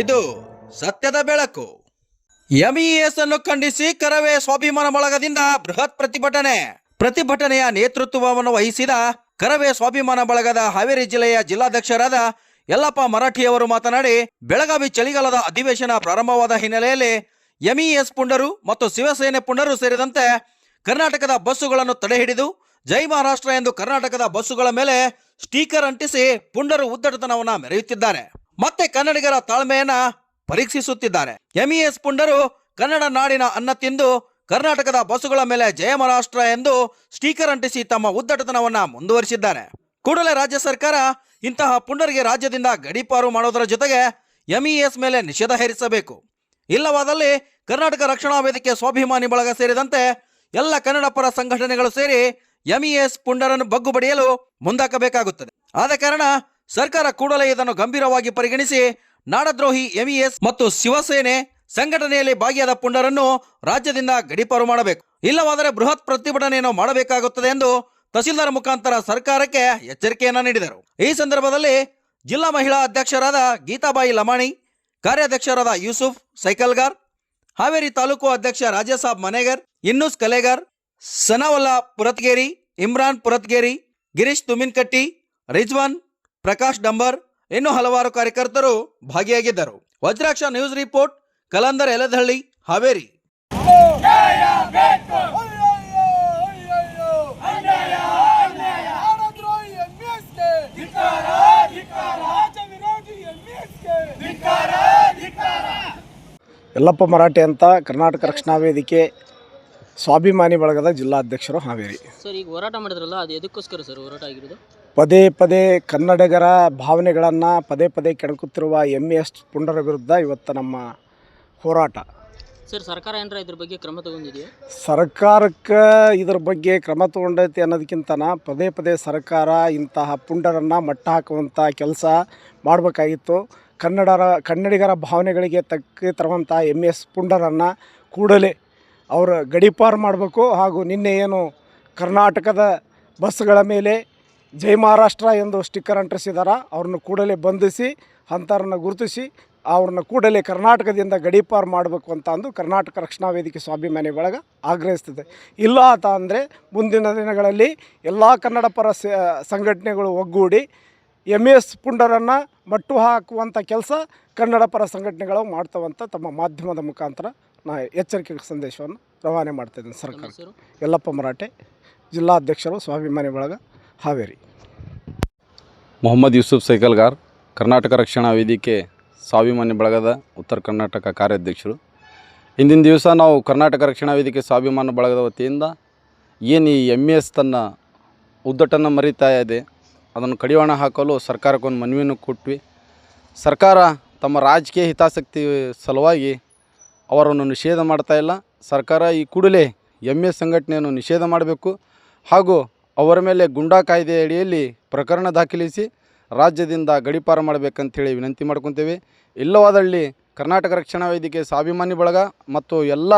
ಇದು ಸತ್ಯದ ಬೆಳಕು. ಎಂಇಎಸ್ ಅನ್ನು ಖಂಡಿಸಿ ಕರವೇ ಸ್ವಾಭಿಮಾನ ಬಳಗದಿಂದ ಬೃಹತ್ ಪ್ರತಿಭಟನೆ. ಪ್ರತಿಭಟನೆಯ ನೇತೃತ್ವವನ್ನು ವಹಿಸಿದ ಕರವೇ ಸ್ವಾಭಿಮಾನ ಬಳಗದ ಹಾವೇರಿ ಜಿಲ್ಲೆಯ ಜಿಲ್ಲಾಧ್ಯಕ್ಷರಾದ ಯಲ್ಲಪ್ಪ ಮರಾಠಿಯವರು ಮಾತನಾಡಿ, ಬೆಳಗಾವಿ ಚಳಿಗಾಲದ ಅಧಿವೇಶನ ಪ್ರಾರಂಭವಾದ ಹಿನ್ನೆಲೆಯಲ್ಲಿ ಎಂಇಎಸ್ ಪುಂಡರು ಮತ್ತು ಶಿವಸೇನೆ ಪುಂಡರು ಸೇರಿದಂತೆ ಕರ್ನಾಟಕದ ಬಸ್ಸುಗಳನ್ನು ತಡೆಹಿಡಿದು, ಜೈ ಮಹಾರಾಷ್ಟ್ರ ಎಂದು ಕರ್ನಾಟಕದ ಬಸ್ಸುಗಳ ಮೇಲೆ ಸ್ಟೀಕರ್ ಅಂಟಿಸಿ ಪುಂಡರು ಉದ್ದಟತನವನ್ನು ಮೆರೆಯುತ್ತಿದ್ದಾರೆ. ಮತ್ತೆ ಕನ್ನಡಿಗರ ತಾಳ್ಮೆಯನ್ನ ಪರೀಕ್ಷಿಸುತ್ತಿದ್ದಾರೆ. ಎಂಇಎಸ್ ಪುಂಡರು ಕನ್ನಡ ನಾಡಿನ ಅನ್ನ ತಿಂದು ಕರ್ನಾಟಕದ ಬಸ್ಸುಗಳ ಮೇಲೆ ಜಯ ಮಹಾರಾಷ್ಟ್ರ ಎಂದು ಸ್ಟಿಕರ್ ಅಂಟಿಸಿ ತಮ್ಮ ಉದ್ದಟತನವನ್ನ ಮುಂದುವರಿಸಿದ್ದಾರೆ. ಕೂಡಲೇ ರಾಜ್ಯ ಸರ್ಕಾರ ಇಂತಹ ಪುಂಡರಿಗೆ ರಾಜ್ಯದಿಂದ ಗಡೀಪಾರು ಮಾಡೋದರ ಜೊತೆಗೆ ಎಂಇಎಸ್ ಮೇಲೆ ನಿಷೇಧ ಹೇರಿಸಬೇಕು. ಇಲ್ಲವಾದಲ್ಲಿ ಕರ್ನಾಟಕ ರಕ್ಷಣಾ ವೇದಿಕೆ ಸ್ವಾಭಿಮಾನಿ ಬಳಗ ಸೇರಿದಂತೆ ಎಲ್ಲ ಕನ್ನಡ ಪರ ಸಂಘಟನೆಗಳು ಸೇರಿ ಎಂಇಎಸ್ ಪುಂಡರನ್ನು ಬಗ್ಗುಬಡಿಯಲು ಮುಂದಾಕಬೇಕಾಗುತ್ತದೆ. ಆದ ಕಾರಣ ಸರ್ಕಾರ ಕೂಡಲೇ ಇದನ್ನು ಗಂಭೀರವಾಗಿ ಪರಿಗಣಿಸಿ ನಾಡದ್ರೋಹಿ ಎಂಇಎಸ್ ಮತ್ತು ಶಿವಸೇನೆ ಸಂಘಟನೆಯಲ್ಲಿ ಭಾಗಿಯಾದ ಪುಂಡರನ್ನು ರಾಜ್ಯದಿಂದ ಗಡೀಪಾರು ಮಾಡಬೇಕು. ಇಲ್ಲವಾದರೆ ಬೃಹತ್ ಪ್ರತಿಭಟನೆಯನ್ನು ಮಾಡಬೇಕಾಗುತ್ತದೆ ಎಂದು ತಹಸೀಲ್ದಾರ್ ಮುಖಾಂತರ ಸರ್ಕಾರಕ್ಕೆ ಎಚ್ಚರಿಕೆಯನ್ನ ನೀಡಿದರು. ಈ ಸಂದರ್ಭದಲ್ಲಿ ಜಿಲ್ಲಾ ಮಹಿಳಾ ಅಧ್ಯಕ್ಷರಾದ ಗೀತಾಬಾಯಿ ಲಮಾಣಿ, ಕಾರ್ಯಾಧ್ಯಕ್ಷರಾದ ಯೂಸುಫ್ ಸೈಕಲ್ಗಾರ್, ಹಾವೇರಿ ತಾಲೂಕು ಅಧ್ಯಕ್ಷ ರಾಜಸಾಬ್ ಮನೆಗರ್, ಇನ್ನೂಸ್ ಕಲೆಗಾರ್, ಸನಾವಲ್ಲಾ ಪುರತ್ಗೇರಿ, ಇಮ್ರಾನ್ ಪುರತ್ಗೇರಿ, ಗಿರೀಶ್ ತುಮಿನ್ಕಟ್ಟಿ ರಿಜ್ವಾನ್ ಪ್ರಕಾಶ್ ಡಂಬರ್ ಇನ್ನು ಹಲವಾರು ಕಾರ್ಯಕರ್ತರು ಭಾಗಿಯಾಗಿದ್ದರು. Vajraksha news report Kalandar Eladahalli Haveri. Yallappa Marathi ಅಂತ ಕರ್ನಾಟಕ ರಕ್ಷಣಾ ವೇದಿಕೆ ಸ್ವಾಭಿಮಾನಿ ಬಳಗದ ಜಿಲ್ಲಾಧ್ಯಕ್ಷರು ಹಾವೇರಿ. ಸರ್ ಈಗ ಹೋರಾಟ ಮಾಡಿದ್ರಲ್ಲ ಅದು ಎದಕ್ಕೋಸ್ಕರ ಸರ್ ಹೋರಾಟ ಆಗಿರೋದು? ಪದೇ ಪದೇ ಕನ್ನಡಿಗರ ಭಾವನೆಗಳನ್ನು ಪದೇ ಪದೇ ಕೆಣಕುತ್ತಿರುವ ಎಂ ಎಸ್ ಪುಂಡರ ವಿರುದ್ಧ ಇವತ್ತು ನಮ್ಮ ಹೋರಾಟ. ಸರ್ ಸರ್ಕಾರ ಏನಾರ ಇದ್ರ ಬಗ್ಗೆ ಕ್ರಮ ತಗೊಂಡಿದೆಯಾ? ಸರ್ಕಾರಕ್ಕೆ ಇದ್ರ ಬಗ್ಗೆ ಕ್ರಮ ತಗೊಂಡೈತಿ ಅನ್ನೋದಕ್ಕಿಂತನ ಪದೇ ಪದೇ ಸರ್ಕಾರ ಇಂತಹ ಪುಂಡರನ್ನು ಮಟ್ಟ ಹಾಕುವಂಥ ಕೆಲಸ ಮಾಡಬೇಕಾಗಿತ್ತು. ಕನ್ನಡರ ಕನ್ನಡಿಗರ ಭಾವನೆಗಳಿಗೆ ತಕ್ಕ ತರುವಂಥ ಎಂ ಎಸ್ ಪುಂಡರನ್ನು ಕೂಡಲೇ ಅವರ ಗಡೀಪಾರು ಮಾಡಬೇಕು ಹಾಗೂ ನಿನ್ನೆ ಏನು ಕರ್ನಾಟಕದ ಬಸ್ಗಳ ಮೇಲೆ ಜೈ ಮಹಾರಾಷ್ಟ್ರ ಎಂದು ಸ್ಟಿಕ್ಕರ್ ಅಂಟಿಸಿದಾರ. ಅವ್ರನ್ನ ಕೂಡಲೇ ಬಂಧಿಸಿ ಅಂಥವ್ರನ್ನ ಗುರುತಿಸಿ ಅವ್ರನ್ನ ಕೂಡಲೇ ಕರ್ನಾಟಕದಿಂದ ಗಡೀಪಾರು ಮಾಡಬೇಕು ಅಂತ ಅಂದು ಕರ್ನಾಟಕ ರಕ್ಷಣಾ ವೇದಿಕೆ ಸ್ವಾಭಿಮಾನಿ ಬಳಗ ಆಗ್ರಹಿಸ್ತದೆ. ಇಲ್ಲ ಅಂತ ಅಂದರೆ ಮುಂದಿನ ದಿನಗಳಲ್ಲಿ ಎಲ್ಲ ಕನ್ನಡ ಪರ ಸ- ಸಂಘಟನೆಗಳು ಒಗ್ಗೂಡಿ ಎಂ ಎಸ್ ಪುಂಡರನ್ನು ಮಟ್ಟು ಹಾಕುವಂಥ ಕೆಲಸ ಕನ್ನಡ ಪರ ಸಂಘಟನೆಗಳು ಮಾಡ್ತಾವಂತ ತಮ್ಮ ಮಾಧ್ಯಮದ ಮುಖಾಂತರ ನಾ ಎಚ್ಚರಿಕೆ ಸಂದೇಶವನ್ನು ರವಾನೆ ಮಾಡ್ತಾಯಿದ್ದೀನಿ ಸರ್ಕಾರ ಯಲ್ಲಪ್ಪ ಮರಾಠೆ ಜಿಲ್ಲಾಧ್ಯಕ್ಷರು ಸ್ವಾಭಿಮಾನಿ ಬಳಗ ಹಾವೇರಿ. ಮೊಹಮ್ಮದ್ ಯೂಸುಫ್ ಸೈಕಲ್ಗಾರ್ ಕರ್ನಾಟಕ ರಕ್ಷಣಾ ವೇದಿಕೆ ಸ್ವಾಭಿಮಾನಿ ಬಳಗದ ಉತ್ತರ ಕರ್ನಾಟಕ ಕಾರ್ಯಾಧ್ಯಕ್ಷರು. ಇಂದಿನ ದಿವಸ ನಾವು ಕರ್ನಾಟಕ ರಕ್ಷಣಾ ವೇದಿಕೆ ಸ್ವಾಭಿಮಾನ ಬಳಗದ ವತಿಯಿಂದ ಏನು ಈ ಎಂ ಎಸ್ ತನ್ನ ಉದ್ದಟನ್ನು ಮರಿತಾ ಇದೆ, ಅದನ್ನು ಕಡಿವಾಣ ಹಾಕಲು ಸರ್ಕಾರಕ್ಕೊಂದು ಮನವಿಯನ್ನು ಕೊಟ್ವಿ. ಸರ್ಕಾರ ತಮ್ಮ ರಾಜಕೀಯ ಹಿತಾಸಕ್ತಿ ಸಲುವಾಗಿ ಅವರನ್ನು ನಿಷೇಧ ಮಾಡ್ತಾ ಇಲ್ಲ. ಸರ್ಕಾರ ಈ ಕೂಡಲೇ ಎಂ ಎಸ್ ಸಂಘಟನೆಯನ್ನು ನಿಷೇಧ ಮಾಡಬೇಕು. ಹಾಗೂ ಅವರ ಮೇಲೆ ಗುಂಡಾ ಕಾಯ್ದೆ ಅಡಿಯಲ್ಲಿ ಪ್ರಕರಣ ದಾಖಲಿಸಿ ರಾಜ್ಯದಿಂದ ಗಡಿಪಾರ ಮಾಡಬೇಕಂತೇಳಿ ವಿನಂತಿ ಮಾಡ್ಕೊತೇವೆ. ಇಲ್ಲವಾದಲ್ಲಿ ಕರ್ನಾಟಕ ರಕ್ಷಣಾ ವೇದಿಕೆ ಸ್ವಾಭಿಮಾನಿ ಬಳಗ ಮತ್ತು ಎಲ್ಲ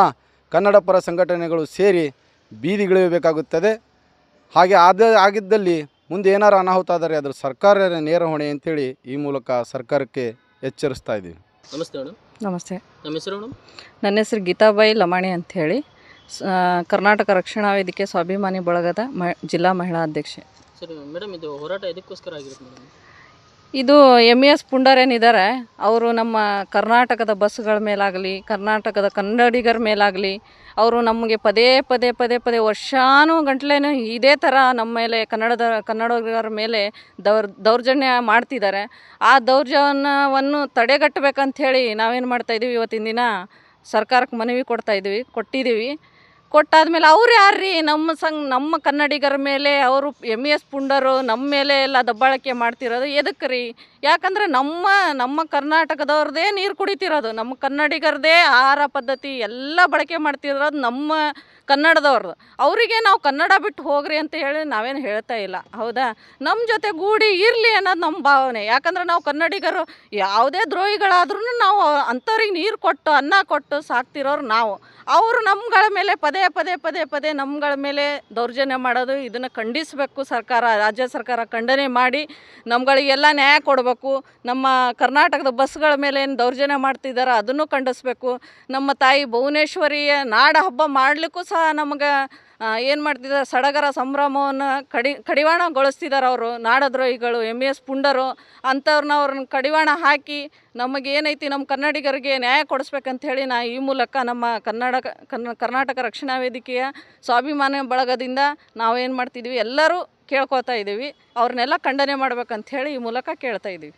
ಕನ್ನಡ ಪರ ಸಂಘಟನೆಗಳು ಸೇರಿ ಬೀದಿಗಿಳಿಯಬೇಕಾಗುತ್ತದೆ ಹಾಗೆ ಆದ ಆಗಿದ್ದಲ್ಲಿ ಮುಂದೆ ಏನಾರು ಅನಾಹುತ ಆದರೆ ಅದರ ಸರ್ಕಾರ ನೇರ ಹೊಣೆ ಅಂತೇಳಿ ಈ ಮೂಲಕ ಸರ್ಕಾರಕ್ಕೆ ಎಚ್ಚರಿಸ್ತಾ ಇದ್ದೀವಿ. ನಮಸ್ತೆ ಮೇಡಮ್ ನಮಸ್ತೆ. ನಮ್ಮ ಹೆಸರು ಮೇಡಮ್ ನನ್ನ ಹೆಸರು ಗೀತಾಬಾಯಿ ಲಮಾಣಿ ಅಂಥೇಳಿ ಕರ್ನಾಟಕ ರಕ್ಷಣಾ ವೇದಿಕೆ ಸ್ವಾಭಿಮಾನಿ ಬಳಗದ ಮ ಜಿಲ್ಲಾ ಮಹಿಳಾ ಅಧ್ಯಕ್ಷೆ. ಸರಿ ಮೇಡಮ್ ಇದು ಹೋರಾಟ ಎದಕ್ಕೋಸ್ಕರ ಆಗಿರುತ್ತೆ ಮೇಡಮ್? ಇದು ಎಂ ಎಸ್ ಪುಂಡರೇನಿದ್ದಾರೆ ಅವರು ನಮ್ಮ ಕರ್ನಾಟಕದ ಬಸ್ಗಳ ಮೇಲಾಗಲಿ ಕರ್ನಾಟಕದ ಕನ್ನಡಿಗರ ಮೇಲಾಗಲಿ ಅವರು ನಮಗೆ ಪದೇ ಪದೇ ಪದೇ ಪದೇ ವರ್ಷಾನು ಗಂಟ್ಲೆನೂ ಇದೇ ಥರ ನಮ್ಮ ಮೇಲೆ ಕನ್ನಡದ ಕನ್ನಡಿಗರ ಮೇಲೆ ದೌರ್ ದೌರ್ಜನ್ಯ ಮಾಡ್ತಿದ್ದಾರೆ. ಆ ದೌರ್ಜನ್ಯವನ್ನು ತಡೆಗಟ್ಟಬೇಕಂಥೇಳಿ ನಾವೇನು ಮಾಡ್ತಾಯಿದ್ದೀವಿ ಇವತ್ತಿನ ದಿನ? ಸರ್ಕಾರಕ್ಕೆ ಮನವಿ ಕೊಡ್ತಾ ಇದ್ದೀವಿ ಕೊಟ್ಟಿದ್ದೀವಿ ಕೊಟ್ಟಾದ್ಮೇಲೆ ಅವ್ರು ಯಾರ್ರೀ? ನಮ್ಮ ಸಂಘ, ನಮ್ಮ ಕನ್ನಡಿಗರ ಮೇಲೆ ಅವರು ಎಂ ಎಸ್ ಪುಂಡರು, ನಮ್ಮ ಮೇಲೆ ಎಲ್ಲ ದಬ್ಬಾಳಿಕೆ ಮಾಡ್ತಿರೋದು ಎದಕ್ಕೆ ರೀ ಯಾಕಂದರೆ ನಮ್ಮ ನಮ್ಮ ಕರ್ನಾಟಕದವ್ರದ್ದೇ ನೀರು ಕುಡಿತಿರೋದು. ನಮ್ಮ ಕನ್ನಡಿಗರದೇ ಆಹಾರ ಪದ್ಧತಿ ಎಲ್ಲ ಬಳಕೆ ಮಾಡ್ತಿರೋದು ನಮ್ಮ ಕನ್ನಡದವ್ರದ್ದು ಅವರಿಗೆ ನಾವು ಕನ್ನಡ ಬಿಟ್ಟು ಹೋಗ್ರಿ ಅಂತ ಹೇಳಿ ನಾವೇನು ಹೇಳ್ತಾ ಇಲ್ಲ. ಹೌದಾ? ನಮ್ಮ ಜೊತೆ ಗೂಡಿ ಇರಲಿ ಅನ್ನೋದು ನಮ್ಮ ಭಾವನೆ. ಯಾಕಂದ್ರೆ ನಾವು ಕನ್ನಡಿಗರು ಯಾವುದೇ ದ್ರೋಹಿಗಳಾದ್ರೂ ನಾವು ಅಂಥವ್ರಿಗೆ ನೀರು ಕೊಟ್ಟು, ಅನ್ನ ಕೊಟ್ಟು ಸಾಕ್ತಿರೋರು ನಾವು. ಅವರು ನಮ್ಗಳ ಮೇಲೆ ಪದೇ ಪದೇ ಪದೇ ಪದೇ ನಮ್ಗಳ ಮೇಲೆ ದೌರ್ಜನ್ಯ ಮಾಡೋದು, ಇದನ್ನು ಖಂಡಿಸಬೇಕು ಸರ್ಕಾರ, ರಾಜ್ಯ ಸರ್ಕಾರ ಖಂಡನೆ ಮಾಡಿ ನಮ್ಗಳಿಗೆಲ್ಲ ನ್ಯಾಯ ಕೊಡಬೇಕು. ನಮ್ಮ ಕರ್ನಾಟಕದ ಬಸ್ಗಳ ಮೇಲೆ ಏನು ದೌರ್ಜನ್ಯ ಮಾಡ್ತಿದ್ದಾರೆ ಅದನ್ನು ಖಂಡಿಸ್ಬೇಕು. ನಮ್ಮ ತಾಯಿ ಭುವನೇಶ್ವರಿಯ ನಾಡ ಹಬ್ಬ ಮಾಡಲಿಕ್ಕೂ ಸಹ ನಮಗೆ ಏನು ಮಾಡ್ತಿದ್ದಾರೆ ಸಡಗರ ಸಂಭ್ರಮವನ್ನು ಕಡಿ ಕಡಿವಾಣಗೊಳಿಸ್ತಿದ್ದಾರೆ ಅವರು, ನಾಡದ್ರೋಹಿಗಳು ಎಂ ಎಸ್ ಪುಂಡರು ಅಂಥವ್ರನ್ನ ಅವ್ರನ್ನ ಕಡಿವಾಣ ಹಾಕಿ ನಮಗೇನೈತಿ ನಮ್ಮ ಕನ್ನಡಿಗರಿಗೆ ನ್ಯಾಯ ಕೊಡಿಸ್ಬೇಕಂತ ಹೇಳಿ ನಾ ಈ ಮೂಲಕ ನಮ್ಮ ಕನ್ನಡ ಕನ್ನ ಕರ್ನಾಟಕ ರಕ್ಷಣಾ ವೇದಿಕೆಯ ಸ್ವಾಭಿಮಾನ ಬಳಗದಿಂದ ನಾವೇನು ಮಾಡ್ತಿದ್ವಿ? ಎಲ್ಲರೂ ಕೇಳ್ಕೊತಾ ಇದ್ದೀವಿ ಅವ್ರನ್ನೆಲ್ಲ ಖಂಡನೆ ಮಾಡ್ಬೇಕಂತ ಹೇಳಿ ಈ ಮೂಲಕ ಕೇಳ್ತಾ ಇದ್ದೀವಿ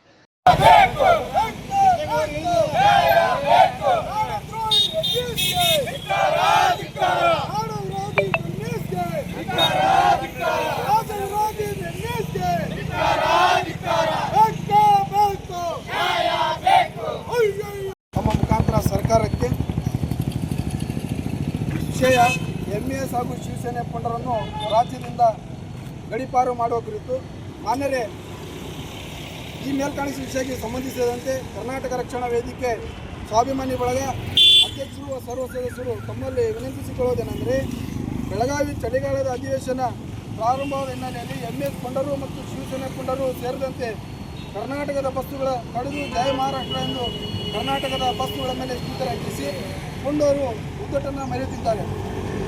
ನಮ್ಮ ಮುಖಾಂತರ ಸರ್ಕಾರಕ್ಕೆ ವಿಷಯ ಎಂ ಎಸ್ ಹಾಗೂ ಶಿವಸೇನೆ ಪಂಡರನ್ನು ರಾಜ್ಯದಿಂದ ಗಡಿಪಾರು ಮಾಡುವ ಕುರಿತು ಮಾನ್ಯರೇ, ಈ ಮೇಲ್ಕಾಣಿಸಿ ವಿಷಯಕ್ಕೆ ಸಂಬಂಧಿಸಿದಂತೆ ಕರ್ನಾಟಕ ರಕ್ಷಣಾ ವೇದಿಕೆ ಸ್ವಾಭಿಮಾನಿ ಬಳಗ ಅಧ್ಯಕ್ಷರು, ಸರ್ವ ಸದಸ್ಯರು ತಮ್ಮಲ್ಲಿ ವಿನಂತಿಸಿಕೊಳ್ಳುವುದೇನೆಂದರೆ ಬೆಳಗಾವಿ ಚಳಿಗಾಲದ ಅಧಿವೇಶನ ಪ್ರಾರಂಭವಾದ ಹಿನ್ನೆಲೆಯಲ್ಲಿ ಎಂ. ಎಸ್. ಪುಂಡರು ಮತ್ತು ಶಿವಸೇನೆ ಪುಂಡರು ಸೇರಿದಂತೆ ಕರ್ನಾಟಕದ ಬಸ್ಸುಗಳ ಕಡಿದು ಜಯ ಮಹಾರಾಷ್ಟ್ರ ಎಂದು ಕರ್ನಾಟಕದ ಬಸ್ಸುಗಳ ಮೇಲೆ ಸ್ಪೀಕರ್ ಹಾಕಿಸಿ ಪುಂಡರು ಉದ್ದಟನ್ನು ಮೆರೆಯುತ್ತಿದ್ದಾರೆ.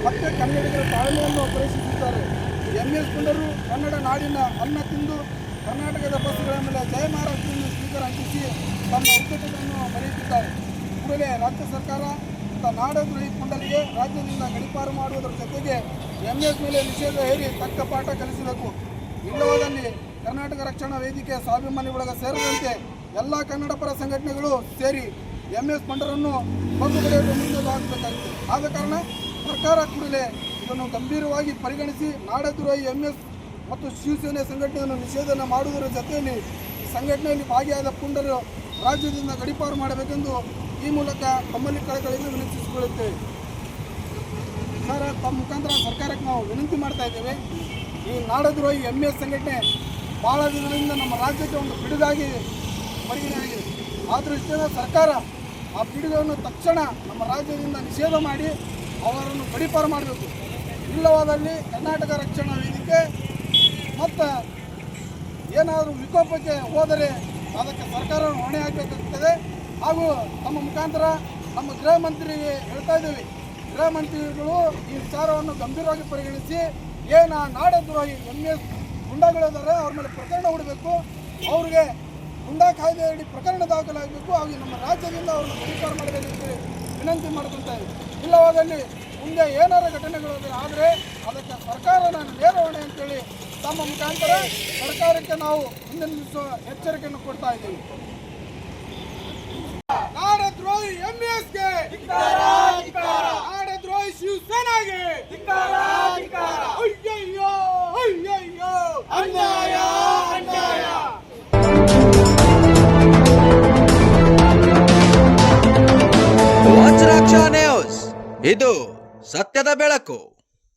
ಮತ್ತೆ ಕನ್ನಡಿಗರ ತಾಳ್ಮೆಯನ್ನು ಪ್ರವೇಶಿಸುತ್ತಾರೆ ಎಂ. ಎಸ್. ಪುಂಡರು ಕನ್ನಡ ನಾಡಿನ ಅನ್ನ ತಿಂದು ಕರ್ನಾಟಕದ ಬಸ್ಸುಗಳ ಮೇಲೆ ಜಯ ಮಹಾರಾಷ್ಟ್ರ ಎಂದು ಸ್ಪೀಕರ್ ಅಂಟಿಸಿ ತಮ್ಮ ಉದ್ದಟವನ್ನು ಮರೆಯುತ್ತಿದ್ದಾರೆ. ಕೂಡಲೇ ರಾಜ್ಯ ಸರ್ಕಾರ ಇಂಥ ನಾಡದ್ರೋಹಿ ಕುಂಡಲಿಗೆ ರಾಜ್ಯದಿಂದ ಗಡಿಪಾರು ಮಾಡುವುದರ ಜೊತೆಗೆ ಎಂ ಎಸ್ ಮೇಲೆ ನಿಷೇಧ ಹೇರಿ ತಕ್ಕ ಪಾಠ ಕಲಿಸಬೇಕು. ಇಲ್ಲವಾದಲ್ಲಿ ಕರ್ನಾಟಕ ರಕ್ಷಣಾ ವೇದಿಕೆ ಸ್ವಾಭಿಮಾನಿ ಬಳಗ ಸೇರಿದಂತೆ ಎಲ್ಲ ಕನ್ನಡ ಪರ ಸಂಘಟನೆಗಳು ಸೇರಿ ಎಂ ಎಸ್ ಪಂಡರನ್ನು ಹಾಕಬೇಕಾಗಿದೆ ಆದ ಕಾರಣ ಸರ್ಕಾರ ಕೂಡಲೇ ಇದನ್ನು ಗಂಭೀರವಾಗಿ ಪರಿಗಣಿಸಿ ನಾಡದ್ರೋಹಿ ಎಂ ಎಸ್ ಮತ್ತು ಶಿವಸೇನೆ ಸಂಘಟನೆಯನ್ನು ನಿಷೇಧನ ಮಾಡುವುದರ ಜೊತೆಯಲ್ಲಿ ಸಂಘಟನೆಯಲ್ಲಿ ಭಾಗಿಯಾದ ಪುಂಡರು ರಾಜ್ಯದಿಂದ ಗಡಿಪಾರು ಮಾಡಬೇಕೆಂದು ಈ ಮೂಲಕ ತಮ್ಮಲ್ಲಿ ಕಳಕಳಿಯನ್ನು ವಿನಂತಿಸಿಕೊಳ್ಳುತ್ತೇವೆ. ಸರ್, ತಮ್ಮ ಮುಖಾಂತರ ಸರ್ಕಾರಕ್ಕೆ ನಾವು ವಿನಂತಿ ಮಾಡ್ತಾ ಇದ್ದೇವೆ. ಈ ನಾಡದ್ರೋಹಿ ಎಂ ಎಸ್ ಸಂಘಟನೆ ಭಾಳ ದಿನದಿಂದ ನಮ್ಮ ರಾಜ್ಯಕ್ಕೆ ಒಂದು ಬಿಡುಗಾಗಿ ಪರಿಗಣನೆಯಾಗಿದೆ ಆ ದೃಷ್ಟಿಯಿಂದ ಸರ್ಕಾರ ಆ ಬಿಡುಗವನ್ನು ತಕ್ಷಣ ನಮ್ಮ ರಾಜ್ಯದಿಂದ ನಿಷೇಧ ಮಾಡಿ ಅವರನ್ನು ಗಡಿಪಾರು ಮಾಡಬೇಕು. ಇಲ್ಲವಾದಲ್ಲಿ ಕರ್ನಾಟಕ ರಕ್ಷಣಾ ವೇದಿಕೆ ಮತ್ತು ಏನಾದರೂ ವಿಕೋಪಕ್ಕೆ ಹೋದರೆ ಅದಕ್ಕೆ ಸರ್ಕಾರ ಹೊಣೆ ಆಗಬೇಕಾಗ್ತದೆ ಹಾಗೂ ನಮ್ಮ ಮುಖಾಂತರ ನಮ್ಮ ಗೃಹ ಮಂತ್ರಿಗೆ ಹೇಳ್ತಾ ಇದ್ದೀವಿ. ಗೃಹ ಮಂತ್ರಿಗಳು ಈ ವಿಚಾರವನ್ನು ಗಂಭೀರವಾಗಿ ಪರಿಗಣಿಸಿ, ಏನ ನಾಡದ್ರೋಹಿ ಎಂ ಎಸ್ ಗುಂಡಾಗಳಿದ್ದಾರೆ ಅವ್ರ ಮೇಲೆ ಪ್ರಕರಣ ಹೂಡಬೇಕು. ಅವ್ರಿಗೆ ಗುಂಡಾ ಕಾಯ್ದೆಯಡಿ ಪ್ರಕರಣ ದಾಖಲಾಗಬೇಕು. ಹಾಗೂ ನಮ್ಮ ರಾಜ್ಯದಿಂದ ಅವ್ರನ್ನ ಸ್ವೀಕಾರ ಮಾಡಬೇಕು ವಿನಂತಿ ಮಾಡ್ಕೊತಾ ಇದ್ದೀವಿ. ಇಲ್ಲವಾದಲ್ಲಿ ಮುಂದೆ ಏನಾರ ಘಟನೆಗಳು ಆದರೆ ಅದಕ್ಕೆ ಸರ್ಕಾರ ನಾನು ನೇರ ಹೊಣೆ ಅಂತೇಳಿ ತಮ್ಮ ಮುಖಾಂತರ ಸರ್ಕಾರಕ್ಕೆ ನಾವು ಹಿಂದಿನಿಸುವ ಎಚ್ಚರಿಕೆಯನ್ನು ಕೊಡ್ತಾ ಇದ್ದೀವಿ. ನಾಡದ್ರೋಹಿ ಆಡದ್ರೋಹಿ ಎಸ್ಗೆ ನಾಡದ್ರೋಹಿ ಶಿವಸೇನೆಗೆ ಅಯ್ಯಯ್ಯೋ ಅಯ್ಯಯ್ಯೋ. ಅನ್ಯಾಯ ಅನ್ಯಾಯ. ವಜ್ರಾಕ್ಷ ನ್ಯೂಸ್. ಇದು ಸತ್ಯದ ಬೆಳಕು.